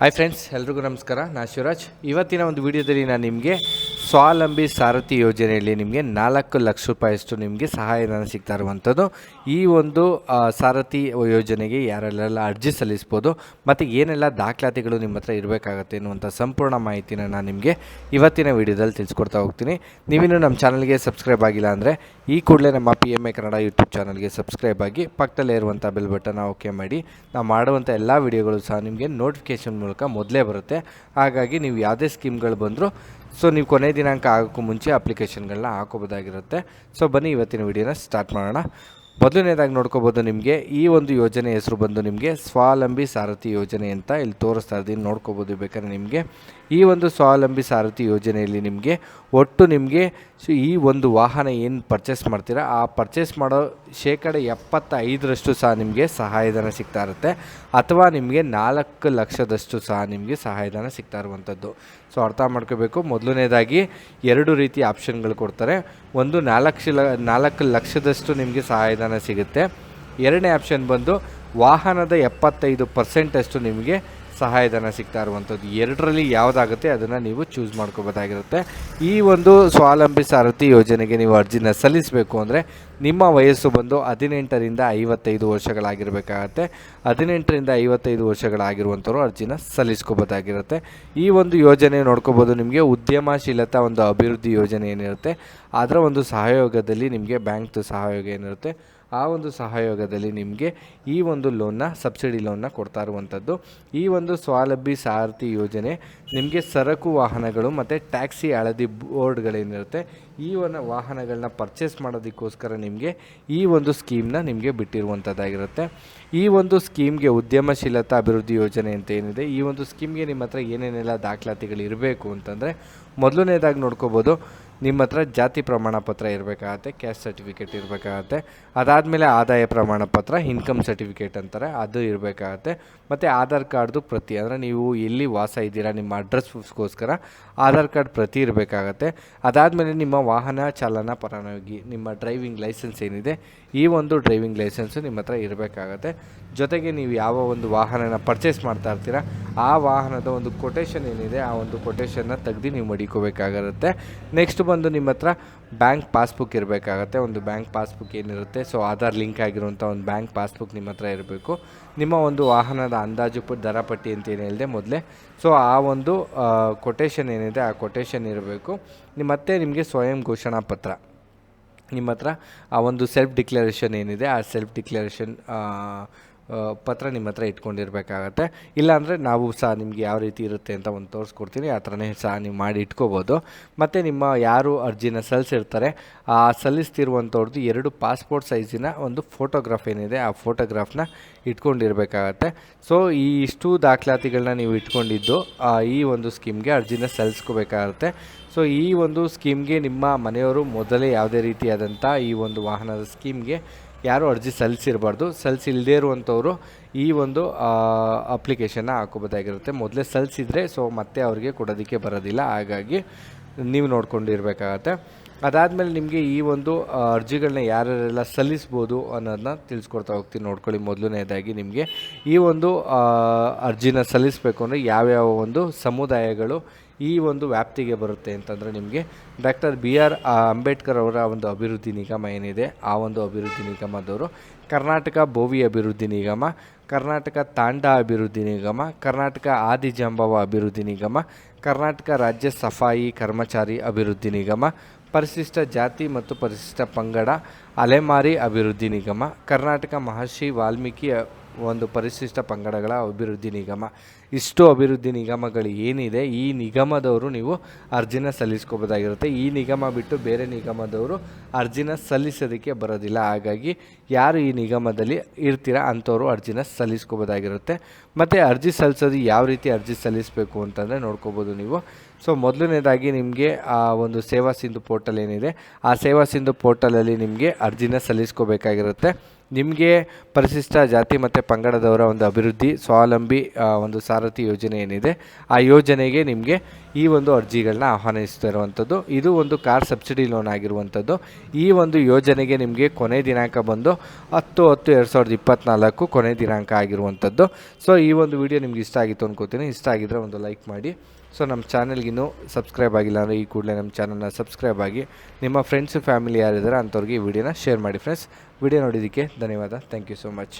Hi friends ಎಲ್ರಿಗೂ ನಮಸ್ಕಾರ. ನಾ ಶಿವರಾಜ್. ಇವತ್ತಿನ ಒಂದು ವಿಡಿಯೋದಲ್ಲಿ ನಾನು ನಿಮಗೆ ಸ್ವಾವಲಂಬಿ ಸಾರಥಿ ಯೋಜನೆಯಲ್ಲಿ ನಿಮಗೆ ನಾಲ್ಕು ಲಕ್ಷ ರೂಪಾಯಿಯಷ್ಟು ನಿಮಗೆ ಸಹಾಯಧನ ಸಿಗ್ತಾ ಇರುವಂಥದ್ದು. ಈ ಒಂದು ಸಾರಥಿ ಯೋಜನೆಗೆ ಯಾರೆಲ್ಲ ಅರ್ಜಿ ಸಲ್ಲಿಸ್ಬೋದು, ಮತ್ತು ಏನೆಲ್ಲ ದಾಖಲಾತಿಗಳು ನಿಮ್ಮ ಹತ್ರ ಇರಬೇಕಾಗತ್ತೆ ಅನ್ನುವಂಥ ಸಂಪೂರ್ಣ ಮಾಹಿತಿನ ನಾನು ನಿಮಗೆ ಇವತ್ತಿನ ವಿಡಿಯೋದಲ್ಲಿ ತಿಳಿಸ್ಕೊಡ್ತಾ ಹೋಗ್ತೀನಿ. ನೀವಿನ್ನು ನಮ್ಮ ಚಾನಲ್ಗೆ ಸಬ್ಸ್ಕ್ರೈಬ್ ಆಗಿಲ್ಲ ಅಂದರೆ ಈ ಕೂಡಲೇ ನಮ್ಮ P M A Kannada YouTube ಚಾನಲ್ಗೆ ಸಬ್ಸ್ಕ್ರೈಬ್ ಆಗಿ ಪಕ್ಕದಲ್ಲೇ ಇರುವಂಥ ಬೆಲ್ ಬಟನ್ ಓಕೆ ಮಾಡಿ. ನಾವು ಮಾಡುವಂಥ ಎಲ್ಲ ವಿಡಿಯೋಗಳು ಸಹ ನಿಮಗೆ ನೋಟಿಫಿಕೇಷನ್ ಮೂಲಕ ಮೊದಲೇ ಬರುತ್ತೆ. ಹಾಗಾಗಿ ನೀವು ಯಾವುದೇ ಸ್ಕೀಮ್ಗಳು ಬಂದರೂ ಸೊ ನೀವು ಕೊನೆ ದಿನಾಂಕ ಆಗೋಕ್ಕೂ ಮುಂಚೆ ಅಪ್ಲಿಕೇಶನ್ಗಳನ್ನ ಹಾಕೋಬೋದಾಗಿರುತ್ತೆ. ಸೊ ಬನ್ನಿ, ಇವತ್ತಿನ ವಿಡಿಯೋನ ಸ್ಟಾರ್ಟ್ ಮಾಡೋಣ. ಮೊದಲನೇದಾಗಿ ನೋಡ್ಕೋಬೋದು ನಿಮಗೆ, ಈ ಒಂದು ಯೋಜನೆ ಹೆಸರು ಬಂದು ನಿಮಗೆ ಸ್ವಾವಲಂಬಿ ಸಾರಥಿ ಯೋಜನೆ ಅಂತ ಇಲ್ಲಿ ತೋರಿಸ್ತಾ ಇದ್ದೀನಿ. ನೋಡ್ಕೋಬೋದು ಬೇಕಾದ್ರೆ ನಿಮಗೆ. ಈ ಒಂದು ಸ್ವಾವಲಂಬಿ ಸಾರಥಿ ಯೋಜನೆಯಲ್ಲಿ ನಿಮಗೆ ಒಟ್ಟು ನಿಮಗೆ ಈ ಒಂದು ವಾಹನ ಏನು ಪರ್ಚೇಸ್ ಮಾಡ್ತೀರಾ, ಆ ಪರ್ಚೇಸ್ ಮಾಡೋ ಶೇಕಡ ಎಪ್ಪತ್ತೈದರಷ್ಟು ಸಹ ನಿಮಗೆ ಸಹಾಯಧನ ಸಿಗ್ತಾ ಇರುತ್ತೆ. ಅಥವಾ ನಿಮಗೆ ನಾಲ್ಕು ಲಕ್ಷದಷ್ಟು ಸಹ ನಿಮಗೆ ಸಹಾಯಧನ ಸಿಗ್ತಾ ಇರುವಂಥದ್ದು. ಸೊ ಅರ್ಥ ಮಾಡ್ಕೋಬೇಕು. ಮೊದಲನೇದಾಗಿ ಎರಡು ರೀತಿಯ ಆಪ್ಷನ್ಗಳು ಕೊಡ್ತಾರೆ. ಒಂದು ನಾಲ್ಕು ನಾಲ್ಕು ಲಕ್ಷದಷ್ಟು ನಿಮಗೆ ಸಹಾಯಧನ ಸಿಗುತ್ತೆ. ಎರಡನೇ ಆಪ್ಷನ್ ಬಂದು ವಾಹನದ ಎಪ್ಪತ್ತೈದು ಪರ್ಸೆಂಟಷ್ಟು ನಿಮಗೆ ಸಹಾಯಧನ ಸಿಗ್ತಾ ಇರುವಂಥದ್ದು. ಎರಡರಲ್ಲಿ ಯಾವುದಾಗುತ್ತೆ ಅದನ್ನು ನೀವು ಚೂಸ್ ಮಾಡ್ಕೋಬೋದಾಗಿರುತ್ತೆ. ಈ ಒಂದು ಸ್ವಾವಲಂಬಿ ಸಾರಥಿ ಯೋಜನೆಗೆ ನೀವು ಅರ್ಜಿನ ಸಲ್ಲಿಸಬೇಕು ಅಂದರೆ ನಿಮ್ಮ ವಯಸ್ಸು ಬಂದು ಹದಿನೆಂಟರಿಂದ ಐವತ್ತೈದು ವರ್ಷಗಳಾಗಿರಬೇಕಾಗತ್ತೆ. ಹದಿನೆಂಟರಿಂದ ಐವತ್ತೈದು ವರ್ಷಗಳಾಗಿರುವಂಥವ್ರು ಅರ್ಜಿನ ಸಲ್ಲಿಸ್ಕೋಬೋದಾಗಿರುತ್ತೆ. ಈ ಒಂದು ಯೋಜನೆ ನೋಡ್ಕೋಬೋದು ನಿಮಗೆ ಉದ್ಯಮಶೀಲತಾ ಒಂದು ಅಭಿವೃದ್ಧಿ ಯೋಜನೆ ಏನಿರುತ್ತೆ. ಅದರ ಒಂದು ಸಹಯೋಗದಲ್ಲಿ ನಿಮಗೆ ಬ್ಯಾಂಕ್ದು ಸಹಯೋಗ ಏನಿರುತ್ತೆ. ಆ ಒಂದು ಸಹಯೋಗದಲ್ಲಿ ನಿಮಗೆ ಈ ಒಂದು ಲೋನ್ನ, ಸಬ್ಸಿಡಿ ಲೋನ್ನ ಕೊಡ್ತಾ ಇರುವಂಥದ್ದು. ಈ ಒಂದು ಸ್ವಾವಲಂಬಿ ಸಾರಥಿ ಯೋಜನೆ ನಿಮಗೆ ಸರಕು ವಾಹನಗಳು ಮತ್ತು ಟ್ಯಾಕ್ಸಿ ಹಳದಿ ಬೋರ್ಡ್ಗಳೇನಿರುತ್ತೆ ಈ ಒಂದು ವಾಹನಗಳನ್ನ ಪರ್ಚೇಸ್ ಮಾಡೋದಕ್ಕೋಸ್ಕರ ನಿಮಗೆ ಈ ಒಂದು ಸ್ಕೀಮ್ನ ನಿಮಗೆ ಬಿಟ್ಟಿರುವಂಥದ್ದಾಗಿರುತ್ತೆ. ಈ ಒಂದು ಸ್ಕೀಮ್ಗೆ ಉದ್ಯಮಶೀಲತಾ ಅಭಿವೃದ್ಧಿ ಯೋಜನೆ ಅಂತ ಏನಿದೆ, ಈ ಒಂದು ಸ್ಕೀಮ್ಗೆ ನಿಮ್ಮ ಹತ್ರ ಏನೇನೆಲ್ಲ ದಾಖಲಾತಿಗಳು ಇರಬೇಕು ಅಂತಂದರೆ ಮೊದಲನೇದಾಗಿ ನೋಡ್ಕೋಬೋದು ನಿಮ್ಮ ಹತ್ರ ಜಾತಿ ಪ್ರಮಾಣ ಪತ್ರ ಇರಬೇಕಾಗತ್ತೆ ಕ್ಯಾಸ್ಟ್ ಸರ್ಟಿಫಿಕೇಟ್ ಇರಬೇಕಾಗತ್ತೆ. ಅದಾದಮೇಲೆ ಆದಾಯ ಪ್ರಮಾಣ ಪತ್ರ ಇನ್ಕಮ್ ಸರ್ಟಿಫಿಕೇಟ್ ಅಂತಾರೆ, ಅದು ಇರಬೇಕಾಗತ್ತೆ. ಮತ್ತು ಆಧಾರ್ ಕಾರ್ಡ್ದು ಪ್ರತಿ, ಅಂದರೆ ನೀವು ಎಲ್ಲಿ ವಾಸ ಇದ್ದೀರಾ, ನಿಮ್ಮ ಅಡ್ರೆಸ್ ಪ್ರೂಫ್ಸ್ಗೋಸ್ಕರ ಆಧಾರ್ ಕಾರ್ಡ್ ಪ್ರತಿ ಇರಬೇಕಾಗತ್ತೆ. ಅದಾದಮೇಲೆ ನಿಮ್ಮ ವಾಹನ, ಚಾಲನಾ ಪರವಾನಗಿ ನಿಮ್ಮ ಡ್ರೈವಿಂಗ್ ಲೈಸೆನ್ಸ್ ಏನಿದೆ ಈ ಒಂದು ಡ್ರೈವಿಂಗ್ ಲೈಸೆನ್ಸು ನಿಮ್ಮ ಹತ್ರ ಇರಬೇಕಾಗತ್ತೆ. ಜೊತೆಗೆ ನೀವು ಯಾವ ಒಂದು ವಾಹನನ ಪರ್ಚೇಸ್ ಮಾಡ್ತಾ ಇರ್ತೀರಾ, ಆ ವಾಹನದ ಒಂದು ಕೊಟೇಶನ್ ಏನಿದೆ, ಆ ಒಂದು ಕೊಟೇಶನ್ನ ತೆಗ್ದು ನೀವು ಮಡಿಕೋಬೇಕಾಗಿರುತ್ತೆ. ನೆಕ್ಸ್ಟ್ ಬಂದು ನಿಮ್ಮ ಹತ್ರ ಬ್ಯಾಂಕ್ ಪಾಸ್ಬುಕ್ ಇರಬೇಕಾಗತ್ತೆ. ಒಂದು ಬ್ಯಾಂಕ್ ಪಾಸ್ಬುಕ್ ಏನಿರುತ್ತೆ ಸೊ ಆಧಾರ್ ಲಿಂಕ್ ಆಗಿರುವಂಥ ಒಂದು ಬ್ಯಾಂಕ್ ಪಾಸ್ಬುಕ್ ನಿಮ್ಮ ಹತ್ರ ಇರಬೇಕು. ನಿಮ್ಮ ಒಂದು ವಾಹನದ ಅಂದಾಜು ದರ ಪಟ್ಟಿ ಅಂತ ಏನು ಹೇಳಿದೆ ಮೊದಲೇ. ಸೊ ಆ ಒಂದು ಕೊಟೇಶನ್ ಏನಿದೆ, ಆ ಕೊಟೇಶನ್ ಇರಬೇಕು. ನಿಮ್ಮತ್ತೆ ನಿಮಗೆ ಸ್ವಯಂ ಘೋಷಣಾ ಪತ್ರ. ನಿಮ್ಮ ಹತ್ರ ಆ ಒಂದು ಸೆಲ್ಫ್ ಡಿಕ್ಲರೇಷನ್ ಏನಿದೆ ಆ ಸೆಲ್ಫ್ ಡಿಕ್ಲರೇಷನ್ ಪತ್ರ ನಿಮ್ಮ ಹತ್ರ ಇಟ್ಕೊಂಡಿರ್ಬೇಕಾಗತ್ತೆ. ಇಲ್ಲಾಂದರೆ ನಾವು ಸಹ ನಿಮಗೆ ಯಾವ ರೀತಿ ಇರುತ್ತೆ ಅಂತ ಒಂದು ತೋರಿಸ್ಕೊಡ್ತೀನಿ. ಆ ಥರನೇ ಸಹ ನೀವು ಮಾಡಿ ಇಟ್ಕೋಬೋದು. ಮತ್ತು ನಿಮ್ಮ ಯಾರು ಅರ್ಜಿನ ಸಲ್ಲಿಸಿರ್ತಾರೆ, ಆ ಸಲ್ಲಿಸ್ತಿರುವಂಥವ್ರದ್ದು ಎರಡು ಪಾಸ್ಪೋರ್ಟ್ ಸೈಜಿನ ಒಂದು ಫೋಟೋಗ್ರಾಫ್ ಏನಿದೆ, ಆ ಫೋಟೋಗ್ರಾಫ್ನ ಇಟ್ಕೊಂಡಿರ್ಬೇಕಾಗತ್ತೆ. ಸೊ, ಈ ಇಷ್ಟು ದಾಖಲಾತಿಗಳನ್ನ ನೀವು ಇಟ್ಕೊಂಡಿದ್ದು ಈ ಒಂದು ಸ್ಕೀಮ್ಗೆ ಅರ್ಜಿನ ಸಲ್ಲಿಸ್ಕೋಬೇಕಾಗತ್ತೆ. ಸೊ, ಈ ಒಂದು ಸ್ಕೀಮ್ಗೆ ನಿಮ್ಮ ಮನೆಯವರು ಮೊದಲೇ ಯಾವುದೇ ರೀತಿಯಾದಂಥ ಈ ಒಂದು ವಾಹನದ ಸ್ಕೀಮ್ಗೆ ಯಾರು ಅರ್ಜಿ ಸಲ್ಲಿಸಿರಬಾರ್ದು. ಸಲ್ಲಿಸಿಲ್ಲದೇ ಇರುವಂಥವರು ಈ ಒಂದು ಅಪ್ಲಿಕೇಶನ್ನ ಹಾಕೋಬೋದಾಗಿರುತ್ತೆ ಮೊದಲೇ ಸಲ್ಲಿಸಿದರೆ ಸೊ ಮತ್ತೆ ಅವರಿಗೆ ಕೊಡೋದಕ್ಕೆ ಬರೋದಿಲ್ಲ. ಹಾಗಾಗಿ ನೀವು ನೋಡ್ಕೊಂಡಿರ್ಬೇಕಾಗತ್ತೆ. ಅದಾದಮೇಲೆ ನಿಮಗೆ ಈ ಒಂದು ಅರ್ಜಿಗಳನ್ನ ಯಾರ್ಯಾರೆಲ್ಲ ಸಲ್ಲಿಸ್ಬೋದು ಅನ್ನೋದನ್ನ ತಿಳಿಸ್ಕೊಡ್ತಾ ಹೋಗ್ತೀನಿ. ನೋಡ್ಕೊಳ್ಳಿ ಮೊದಲನೇದಾಗಿ ನಿಮಗೆ. ಈ ಒಂದು ಅರ್ಜಿನ ಸಲ್ಲಿಸಬೇಕು ಅಂದರೆ ಯಾವ್ಯಾವ ಒಂದು ಸಮುದಾಯಗಳು ಈ ಒಂದು ವ್ಯಾಪ್ತಿಗೆ ಬರುತ್ತೆ ಅಂತಂದರೆ ನಿಮಗೆ ಡಾಕ್ಟರ್ ಬಿ ಆರ್ ಅಂಬೇಡ್ಕರ್ ಅವರ ಒಂದು ಅಭಿವೃದ್ಧಿ ನಿಗಮ ಏನಿದೆ, ಆ ಒಂದು ಅಭಿವೃದ್ಧಿ ನಿಗಮದವರು ಕರ್ನಾಟಕ ಭೋವಿ ಅಭಿವೃದ್ಧಿ ನಿಗಮ, ಕರ್ನಾಟಕ ತಾಂಡ ಅಭಿವೃದ್ಧಿ ನಿಗಮ, ಕರ್ನಾಟಕ ಆದಿಜಾಂಬವ ಅಭಿವೃದ್ಧಿ ನಿಗಮ, ಕರ್ನಾಟಕ ರಾಜ್ಯ ಸಫಾಯಿ ಕರ್ಮಚಾರಿ ಅಭಿವೃದ್ಧಿ ನಿಗಮ, ಪರಿಶಿಷ್ಟ ಜಾತಿ ಮತ್ತು ಪರಿಶಿಷ್ಟ ಪಂಗಡ ಅಲೆಮಾರಿ ಅಭಿವೃದ್ಧಿ ನಿಗಮ, ಕರ್ನಾಟಕ ಮಹರ್ಷಿ ವಾಲ್ಮೀಕಿ ಒಂದು ಪರಿಶಿಷ್ಟ ಪಂಗಡಗಳ ಅಭಿವೃದ್ಧಿ ನಿಗಮ. ಇಷ್ಟು ಅಭಿವೃದ್ಧಿ ನಿಗಮಗಳು ಏನಿದೆ, ಈ ನಿಗಮದವರು ನೀವು ಅರ್ಜಿನ ಸಲ್ಲಿಸ್ಕೋಬೋದಾಗಿರುತ್ತೆ. ಈ ನಿಗಮ ಬಿಟ್ಟು ಬೇರೆ ನಿಗಮದವರು ಅರ್ಜಿನ ಸಲ್ಲಿಸೋದಕ್ಕೆ ಬರೋದಿಲ್ಲ. ಹಾಗಾಗಿ ಯಾರು ಈ ನಿಗಮದಲ್ಲಿ ಇರ್ತೀರಾ ಅಂಥವರು ಅರ್ಜಿನ ಸಲ್ಲಿಸ್ಕೋಬೋದಾಗಿರುತ್ತೆ. ಮತ್ತು ಅರ್ಜಿ ಸಲ್ಲಿಸೋದು ಯಾವ ರೀತಿ ಅರ್ಜಿ ಸಲ್ಲಿಸಬೇಕು ಅಂತಂದರೆ ನೋಡ್ಕೋಬೋದು ನೀವು. ಸೊ, ಮೊದಲನೇದಾಗಿ ನಿಮಗೆ ಆ ಒಂದು ಸೇವಾ ಸಿಂಧು ಪೋರ್ಟಲ್ ಏನಿದೆ, ಆ ಸೇವಾ ಸಿಂಧು ಪೋರ್ಟಲಲ್ಲಿ ನಿಮಗೆ ಅರ್ಜಿನ ಸಲ್ಲಿಸ್ಕೋಬೇಕಾಗಿರುತ್ತೆ. ನಿಮಗೆ ಪರಿಶಿಷ್ಟ ಜಾತಿ ಮತ್ತು ಪಂಗಡದವರ ಒಂದು ಅಭಿವೃದ್ಧಿ, ಸ್ವಾವಲಂಬಿ ಒಂದು ಸಾರಥಿ ಯೋಜನೆ ಏನಿದೆ, ಆ ಯೋಜನೆಗೆ ನಿಮಗೆ ಈ ಒಂದು ಅರ್ಜಿಗಳನ್ನ ಆಹ್ವಾನಿಸ್ತಿರುವಂಥದ್ದು ಇದು ಒಂದು ಕಾರ್ ಸಬ್ಸಿಡಿ ಲೋನ್ ಆಗಿರುವಂಥದ್ದು. ಈ ಒಂದು ಯೋಜನೆಗೆ ನಿಮಗೆ ಕೊನೆ ದಿನಾಂಕ ಬಂದು ಹತ್ತು ಹತ್ತು ಎರಡು ಸಾವಿರದ ಇಪ್ಪತ್ತ್ನಾಲ್ಕು ಕೊನೆ ದಿನಾಂಕ ಆಗಿರುವಂಥದ್ದು. ಸೊ ಈ ಒಂದು ವಿಡಿಯೋ ನಿಮ್ಗೆ ಇಷ್ಟ ಆಗಿತ್ತು ಅನ್ಕೋತೀನಿ. ಇಷ್ಟ ಆಗಿದ್ರೆ ಒಂದು ಲೈಕ್ ಮಾಡಿ. ಸೊ ನಮ್ಮ ಚಾನಲ್ಗಿನ್ನೂ ಸಬ್ಸ್ಕ್ರೈಬ್ ಆಗಿಲ್ಲ ಅಂದರೆ ಈ ಕೂಡಲೇ ನಮ್ಮ ಚಾನಲ್ನ ಸಬ್ಸ್ಕ್ರೈಬ್ ಆಗಿ ನಿಮ್ಮ ಫ್ರೆಂಡ್ಸ್ ಫ್ಯಾಮಿಲಿ ಯಾರಿದ್ದಾರೆ ಅಂಥವ್ರಿಗೆ ಈ ವಿಡಿಯೋನ ಶೇರ್ ಮಾಡಿ ಫ್ರೆಂಡ್ಸ್ ವಿಡಿಯೋ ನೋಡಿದ್ದಕ್ಕೆ ಧನ್ಯವಾದ. Thank you so much